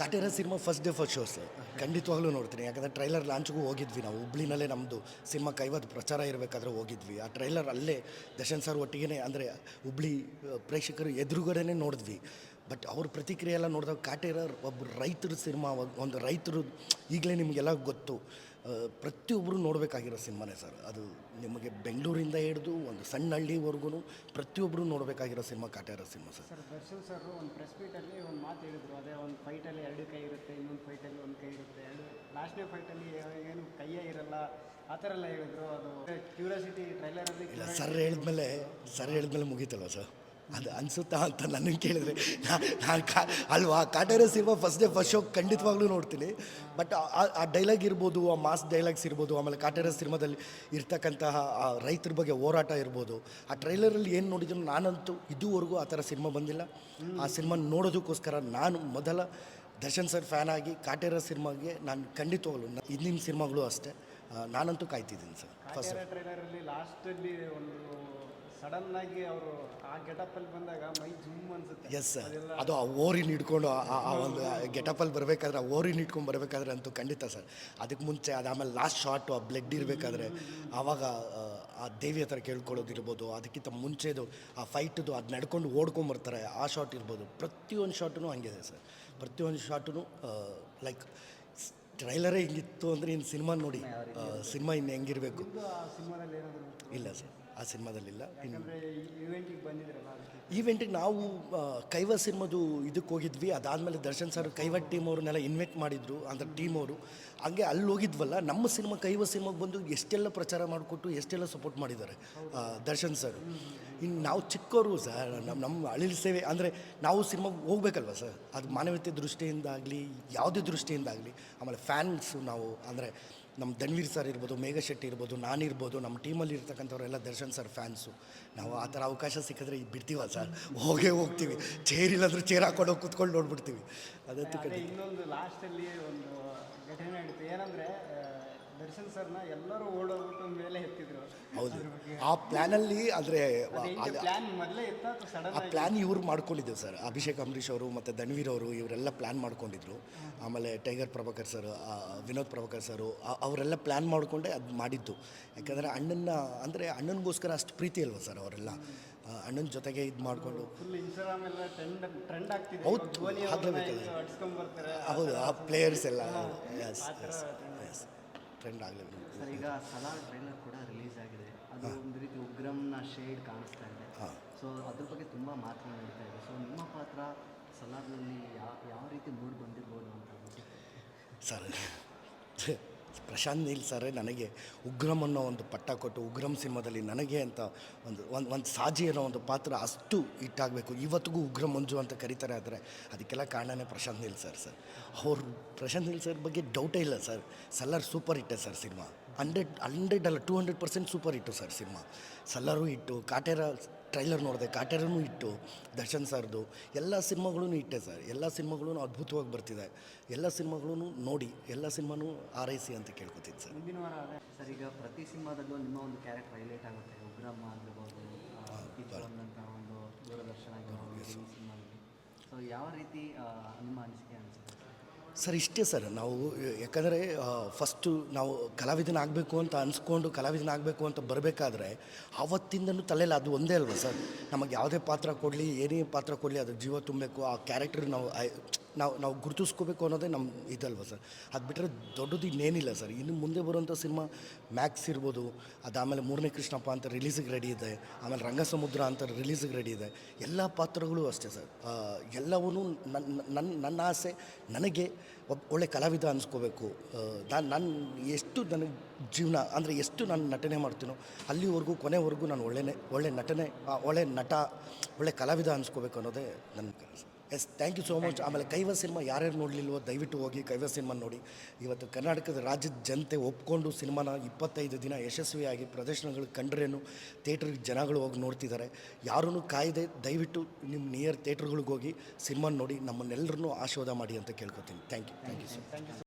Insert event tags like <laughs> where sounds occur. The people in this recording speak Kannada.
Kaatera cinema first day first show sir <laughs> ಖಂಡಿತವಾಗ್ಲೂ ನೋಡ್ತೀನಿ. ಯಾಕಂದರೆ ಟ್ರೈಲರ್ ಲಾಂಚ್ಗೂ ಹೋಗಿದ್ವಿ ನಾವು. ಹುಬ್ಳಿನಲ್ಲೇ ನಮ್ಮದು ಸಿನಿಮಾ ಕೈವತ್ತು ಪ್ರಚಾರ ಇರಬೇಕಾದ್ರೆ ಹೋಗಿದ್ವಿ. ಆ ಟ್ರೈಲರ್ ಅಲ್ಲೇ ದರ್ಶನ್ ಸರ್ ಒಟ್ಟಿಗೆ ಅಂದರೆ ಹುಬ್ಳಿ ಪ್ರೇಕ್ಷಕರು ಎದುರುಗಡೆನೇ ನೋಡಿದ್ವಿ. ಬಟ್ ಅವ್ರ ಪ್ರತಿಕ್ರಿಯೆ ಎಲ್ಲ ನೋಡಿದಾಗ ಕಾಟೇರ ಒಬ್ಬ ರೈತರ ಸಿನಿಮಾ ಒಂದು ರೈತರು ಈಗಲೇ ನಿಮಗೆಲ್ಲ ಗೊತ್ತು. ಪ್ರತಿಯೊಬ್ಬರು ನೋಡಬೇಕಾಗಿರೋ ಸಿನಿಮಾನೇ ಸರ್. ಅದು ನಿಮಗೆ ಬೆಂಗಳೂರಿಂದ ಹಿಡಿದು ಒಂದು ಸಣ್ಣ ಹಳ್ಳಿವರೆಗೂ ಪ್ರತಿಯೊಬ್ಬರು ನೋಡಬೇಕಾಗಿರೋ cinema Kaatera cinema sir. Sir Darshan sir ಒಂದು ಪ್ರೆಸ್ ಮೀಟಲ್ಲಿ ಒಂದು ಮಾತು ಹೇಳಿದ್ರು. ಅದೇ ಒಂದು ಫೈಟಲ್ಲಿ ಎರಡು ಕೈ ಇರುತ್ತೆ ಇನ್ನೊಂದು ಫೈಟಲ್ಲಿ ಒಂದು ಕೈ ಇರುತ್ತೆ. ಎರಡು ಲಾಸ್ಟ್ನೇ ಫೈಟಲ್ಲಿ ಏನು ಕೈಯೇ ಇರಲ್ಲ ಆ ಥರ ಎಲ್ಲ ಹೇಳಿದ್ರು. ಅದು ಕ್ಯೂರಿಯಾಸಿಟಿ ಟ್ರೈಲರಲ್ಲಿ ಇಲ್ಲ ಸರ್ ಹೇಳಿದ್ಮೇಲೆ ಸರ್ ಹೇಳಿದ್ಮೇಲೆ ಮುಗೀತಲ್ಲ ಸರ್? ಅದು ಅನಿಸುತ್ತಾ ಅಂತ ನನಗೆ ಕೇಳಿದ್ರೆ. ನಾನು ಕಾ ಅಲ್ವಾ? Kaatera cinema first day first show ಖಂಡಿತವಾಗ್ಲೂ ನೋಡ್ತೀನಿ. ಬಟ್ ಆ ಡೈಲಾಗ್ ಇರ್ಬೋದು, ಆ ಮಾಸ್ ಡೈಲಾಗ್ಸ್ ಇರ್ಬೋದು, ಆಮೇಲೆ ಕಾಟೇರ ಸಿನಿಮಾದಲ್ಲಿ ಇರ್ತಕ್ಕಂತಹ ಆ ರೈತರ ಬಗ್ಗೆ ಹೋರಾಟ ಇರ್ಬೋದು. ಆ ಟ್ರೈಲರಲ್ಲಿ ಏನು ನೋಡಿದ್ರು ನಾನಂತೂ ಇದುವರೆಗೂ ಆ ಥರ ಸಿನಿಮಾ ಬಂದಿಲ್ಲ. ಆ ಸಿನಿಮಾ ನೋಡೋದಕ್ಕೋಸ್ಕರ ನಾನು ಮೊದಲ ದರ್ಶನ್ ಸರ್ ಫ್ಯಾನ್ ಆಗಿ ಕಾಟೇರ ಸಿನಿಮಾಗೆ ನಾನು ಖಂಡಿತವಾಗ್ಲೂ ಹಿಂದಿನ ಸಿನಿಮಾಗಳು ಅಷ್ಟೇ. ನಾನಂತೂ ಕಾಯ್ತಿದ್ದೀನಿ ಸರ್. ಫಸ್ಟ್ ಲಾಸ್ಟಲ್ಲಿ ಒಂದು ಸಡನ್ ಆಗಿ ಅವರು ಆ ಗೆಟಪ್ಪಲ್ಲಿ ಬಂದಾಗ ಮೈ ಜುಮ್ ಅನ್ಸುತ್ತೆ. ಎಸ್ ಸರ್ ಅದು ಆ ಓರಿನ ಹಿಡ್ಕೊಂಡು ಆ- ಆ- ಒಂದು ಗೆಟಪಲ್ಲಿ ಬರಬೇಕಾದ್ರೆ ಆ ಓರಿನ ಹಿಡ್ಕೊಂಡು ಬರಬೇಕಾದ್ರೆ ಅಂತೂ ಖಂಡಿತ ಸರ್ ಅದಕ್ಕೆ ಮುಂಚೆ ಅದು ಆಮೇಲೆ ಲಾಸ್ಟ್ ಶಾಟು ಆ ಬ್ಲಡ್ ಇರಬೇಕಾದ್ರೆ ಆವಾಗ ಆ, ದೇವಿ ಹತ್ರ ಕೇಳ್ಕೊಳ್ಳೋದಿರ್ಬೋದು. ಅದಕ್ಕಿಂತ ಮುಂಚೆದು ಆ ಫೈಟ್ದು ಅದು ನಡ್ಕೊಂಡು ಓಡ್ಕೊಂಬರ್ತಾರೆ. ಆ ಶಾಟ್ ಇರ್ಬೋದು. ಪ್ರತಿಯೊಂದು ಶಾಟೂ ಹಂಗಿದೆ ಸರ್ ಪ್ರತಿಯೊಂದು ಶಾಟೂ ಲೈಕ್ ಟ್ರೈಲರೇ ಹಿಂಗಿತ್ತು ಅಂದರೆ ಇನ್ನು ಸಿನಿಮಾ ನೋಡಿ ಸಿನಿಮಾ ಇನ್ನು ಹೆಂಗಿರಬೇಕು. ಇಲ್ಲ ಸರ್ ಆ ಸಿನಿಮಾದಲ್ಲಿಲ್ಲ. ಈವೆಂಟಿಗೆ ನಾವು ಕೈವ ಸಿನಿಮಾದು ಇದಕ್ಕೆ ಹೋಗಿದ್ವಿ. ಅದಾದಮೇಲೆ ದರ್ಶನ್ ಸರ್ ಕೈವ ಟೀಮ್ ಅವ್ರನ್ನೆಲ್ಲ ಇನ್ವೈಟ್ ಮಾಡಿದ್ರು ಅಂದರೆ ಟೀಮ್ ಅವರು. ಹಂಗೆ ಅಲ್ಲಿ ಹೋಗಿದ್ವಲ್ಲ ನಮ್ಮ ಸಿನಿಮಾ ಕೈವ ಸಿನಿಮಾಗೆ ಬಂದು ಎಷ್ಟೆಲ್ಲ ಪ್ರಚಾರ ಮಾಡಿಕೊಟ್ಟು ಎಷ್ಟೆಲ್ಲ ಸಪೋರ್ಟ್ ಮಾಡಿದ್ದಾರೆ ದರ್ಶನ್ ಸರ್. ಇನ್ನು ನಾವು ಚಿಕ್ಕವರು ಸರ್ ನಮ್ಮ ನಮ್ಮ ಅಳಿಲ್ ಸೇವೆ ಅಂದರೆ ನಾವು ಸಿನಿಮಾಗೆ ಹೋಗ್ಬೇಕಲ್ವ ಸರ್? ಅದು ಮಾನವೀಯತೆ ದೃಷ್ಟಿಯಿಂದಾಗಲಿ ಯಾವುದೇ ದೃಷ್ಟಿಯಿಂದ ಆಗಲಿ ಆಮೇಲೆ ಫ್ಯಾನ್ಸು ನಾವು ಅಂದರೆ ನಮ್ಮ ಧನ್ವೀರ್ ಸರ್ ಇರ್ಬೋದು ಮೇಘಶೆಟ್ಟಿ ಇರ್ಬೋದು ನಾನಿರ್ಬೋದು ನಮ್ಮ ಟೀಮಲ್ಲಿ ಇರ್ತಕ್ಕಂಥವ್ರೆಲ್ಲ ದರ್ಶನ್ ಸರ್ ಫ್ಯಾನ್ಸು. ನಾವು ಆ ಥರ ಅವಕಾಶ ಸಿಕ್ಕಿದ್ರೆ ಈಗ ಬಿಡ್ತೀವ ಸರ್? ಹೋಗೇ ಹೋಗ್ತೀವಿ. ಚೇರ್ ಇಲ್ಲಾಂದ್ರೆ ಚೇರ್ ಹಾಕೊಂಡು ಹೋಗಿ ಕುತ್ಕೊಂಡು ನೋಡ್ಬಿಡ್ತೀವಿ. ಅದಕ್ಕೆ ಇನ್ನೊಂದು ಲಾಸ್ಟಲ್ಲಿ ಒಂದು ಘಟನೆ ನಡೀತು. ಏನಂದರೆ ದರ್ಶನ್ ಸರ್ನ ಎಲ್ಲರೂ ಓಡೋಗ್ಬಿಟ್ಟು ಮೇಲೆ ಎತ್ತಿದ್ರು. ಹೌದು. ಆ ಪ್ಲ್ಯಾನಲ್ಲಿ ಪ್ಲಾನ್ ಸಡನ್ ಆ ಪ್ಲ್ಯಾನ್ ಇವ್ರು ಮಾಡ್ಕೊಂಡಿದ್ದೆವು ಸರ್. ಅಭಿಷೇಕ್ ಅಂಬರೀಷ್ ಅವರು ಮತ್ತು ಧನ್ವೀರ್ ಅವರು ಇವರೆಲ್ಲ ಪ್ಲ್ಯಾನ್ ಮಾಡ್ಕೊಂಡಿದ್ರು. ಆಮೇಲೆ ಟೈಗರ್ ಪ್ರಭಾಕರ್ ಸರ್ ಆ, ವಿನೋದ್ ಪ್ರಭಾಕರ್ ಸರ್ ಅವರೆಲ್ಲ ಪ್ಲ್ಯಾನ್ ಮಾಡಿಕೊಂಡೆ ಅದು ಮಾಡಿದ್ದು. ಯಾಕಂದರೆ ಅಣ್ಣನ ಅಂದರೆ ಅಣ್ಣನಿಗೋಸ್ಕರ ಅಷ್ಟು ಪ್ರೀತಿ ಅಲ್ವಾ ಸರ್ ಅವರೆಲ್ಲ? ಅಣ್ಣನ ಜೊತೆಗೆ ಇದು ಮಾಡಿಕೊಂಡು. ಹೌದು, ಹೌದು. ಆ ಪ್ಲೇಯರ್ಸ್ ಎಲ್ಲ. ಎಸ್ ಎಸ್ ಟ್ರೆಂಡ್ ಆಗಲಿಲ್ಲ ಸರ್ ಈಗ ಸಲಾಡ್ ಟ್ರೈಲರ್ ಕೂಡ ರಿಲೀಸ್ ಆಗಿದೆ. ಅದು ಒಂದು ರೀತಿ ಉಗ್ರಂನ ಶೇಡ್ ಕಾಣಿಸ್ತಾ ಇದೆ. ಸೊ ಅದ್ರ ಬಗ್ಗೆ ತುಂಬ ಮಾತು ನಡೀತಾ ಇದೆ ಸೊ ನಿಮ್ಮ ಪಾತ್ರ ಸಲಾಡ್ನಲ್ಲಿ ಯಾವ ಯಾವ ರೀತಿ ಮೂಡ್ ಬಂದಿರ್ಬೋದು ಅಂತ ಸರ್ ಪ್ರಶಾಂತ್ ನೀಲ್ ಸರೇ ನನಗೆ ಉಗ್ರಂ ಅನ್ನೋ ಒಂದು ಪಟ್ಟ ಕೊಟ್ಟು, ಉಗ್ರಂ ಸಿನಿಮಾದಲ್ಲಿ ನನಗೆ ಅಂತ ಒಂದು ಒಂದು ಒಂದು ಸಾಜಿ ಅನ್ನೋ ಒಂದು ಪಾತ್ರ ಅಷ್ಟು ಇಟ್ಟಾಗಬೇಕು ಇವತ್ತಿಗೂ ಉಗ್ರ ಮಂಜು ಅಂತ ಕರೀತಾರೆ ಆದರೆ ಅದಕ್ಕೆಲ್ಲ ಕಾರಣನೇ ಪ್ರಶಾಂತ್ ನೀಲ್ ಸರ್ ಸರ್. ಅವ್ರು, ಪ್ರಶಾಂತ್ ನೀಲ್ ಸರ್ ಬಗ್ಗೆ ಡೌಟೇ ಇಲ್ಲ ಸರ್. ಸಲ್ಲರ್ ಸೂಪರ್ ಇಟ್ಟೆ ಸರ್ ಸಿನಿಮಾ. ಹಂಡ್ರೆಡ್ ಹಂಡ್ರೆಡ್ ಅಲ್ಲ two hundred percent super hit sir cinema. Salaar hit, Kaatera trailer ನೋಡಿದೆ ಕಾಟೇರನೂ ಇಟ್ಟು ದರ್ಶನ್ ಸರ್ದು ಎಲ್ಲ ಸಿನಿಮಾಗಳೂ ಇಟ್ಟೆ ಸರ್. ಎಲ್ಲ ಸಿನಿಮಾಗಳೂ ಅದ್ಭುತವಾಗಿ ಬರ್ತಿದೆ. ಎಲ್ಲ ಸಿನಿಮಾಗಳೂ ನೋಡಿ ಎಲ್ಲ ಸಿನಿಮಾನೂ ಆರೈಸಿ ಅಂತ ಕೇಳ್ಕೊತೀನಿ ಸರ್. ಮುಂದಿನ ವಾರ ಸರ್ ಈಗ ಪ್ರತಿ ಸಿನಿಮಾದಲ್ಲೂ ನಿಮ್ಮ ಒಂದು ಕ್ಯಾರೆಕ್ಟರ್ ಹೈಲೈಟ್ ಆಗುತ್ತೆ. ಉಗ್ರಮ್ಮ ಆಗಿರ್ಬೋದು ಒಂದು ದೂರದರ್ಶನ ಆಗಿರ್ಬೋದು ಈ ಸಿನಿಮಾದಲ್ಲಿ. ಸೊ ಯಾವ ರೀತಿ ನಿಮ್ಮ ಅನಿಸಿಕೆ ಅನಿಸುತ್ತೆ? ಸರ್, ಇಷ್ಟೇ ಸರ್. ನಾವು, ಯಾಕಂದರೆ ಫಸ್ಟು ನಾವು ಕಲಾವಿದನ ಆಗಬೇಕು ಅಂತ ಅನ್ಸ್ಕೊಂಡು ಕಲಾವಿದನ ಆಗಬೇಕು ಅಂತ ಬರಬೇಕಾದ್ರೆ ಆವತ್ತಿಂದನೂ ತಲೆಯಲ್ಲಿ ಅದು ಒಂದೇ ಅಲ್ವಾ ಸರ್? ನಮಗೆ ಯಾವುದೇ ಪಾತ್ರ ಕೊಡಲಿ, ಏನೇ ಪಾತ್ರ ಕೊಡಲಿ, ಅದು ಜೀವ ತುಂಬಬೇಕು, ಆ ಕ್ಯಾರೆಕ್ಟರ್ ನಾವು ನಾವು ನಾವು ಗುರುತಿಸ್ಕೋಬೇಕು ಅನ್ನೋದೇ ನಮ್ಮ ಇದಲ್ವ ಸರ್? ಅದು ಬಿಟ್ಟರೆ ದೊಡ್ಡದು ಇನ್ನೇನಿಲ್ಲ ಸರ್. ಇನ್ನು ಮುಂದೆ ಬರುವಂಥ ಸಿನಿಮಾ ಮ್ಯಾಕ್ಸ್ ಇರ್ಬೋದು, ಅದಾದಮೇಲೆ ಮೂರನೇ ಕೃಷ್ಣಪ್ಪ ಅಂತ ರಿಲೀಸಿಗೆ ರೆಡಿ ಇದೆ, ಆಮೇಲೆ ರಂಗಸಮುದ್ರ ಅಂತ ರಿಲೀಸಿಗೆ ರೆಡಿ ಇದೆ, ಎಲ್ಲ ಪಾತ್ರಗಳು ಅಷ್ಟೇ ಸರ್. ಎಲ್ಲವೂ ನನ್ನ ನನ್ನ ನನ್ನ ಆಸೆ, ನನಗೆ ಒಬ್ಬ ಒಳ್ಳೆ ಕಲಾವಿದ ಅನ್ಸ್ಕೋಬೇಕು. ನಾನು ನಾನು ಎಷ್ಟು ನನಗೆ ಜೀವನ, ಅಂದರೆ ಎಷ್ಟು ನಾನು ನಟನೆ ಮಾಡ್ತೀನೋ ಅಲ್ಲಿವರೆಗೂ, ಕೊನೆವರೆಗೂ ನಾನು ಒಳ್ಳೆಯ ಒಳ್ಳೆ ನಟನೆ ಒಳ್ಳೆ ನಟ, ಒಳ್ಳೆ ಕಲಾವಿದ ಅನ್ಸ್ಕೋಬೇಕು ಅನ್ನೋದೇ ನನ್ನ ಕನಸು. Yes thank you so much ಆಮೇಲೆ ಕೈವ ಸಿನಿಮಾ ಯಾರ್ಯಾರು ನೋಡಲಿಲ್ವೋ ದಯವಿಟ್ಟು ಹೋಗಿ ಕೈವ ಸಿನಿಮಾ ನೋಡಿ. ಇವತ್ತು ಕರ್ನಾಟಕದ ರಾಜ್ಯದ ಜನತೆ ಒಪ್ಕೊಂಡು ಸಿನಿಮಾನ ಇಪ್ಪತ್ತೈದು ದಿನ ಯಶಸ್ವಿಯಾಗಿ ಪ್ರದರ್ಶನಗಳು ಕಂಡ್ರೇನು ಥಿಯೇಟ್ರಿಗೆ ಜನಗಳು ಹೋಗಿ ನೋಡ್ತಿದ್ದಾರೆ. ಯಾರೂ ಕಾಯ್ದೆ ದಯವಿಟ್ಟು ನಿಮ್ಮ ನಿಯರ್ ಥಿಯೇಟ್ರ್ಗಳಿಗೆ ಹೋಗಿ ಸಿನಿಮಾ ನೋಡಿ ನಮ್ಮನ್ನೆಲ್ಲರನ್ನೂ ಆಶೀರ್ವಾದ ಮಾಡಿ ಅಂತ ಕೇಳ್ಕೊತೀನಿ. Thank you thank you sir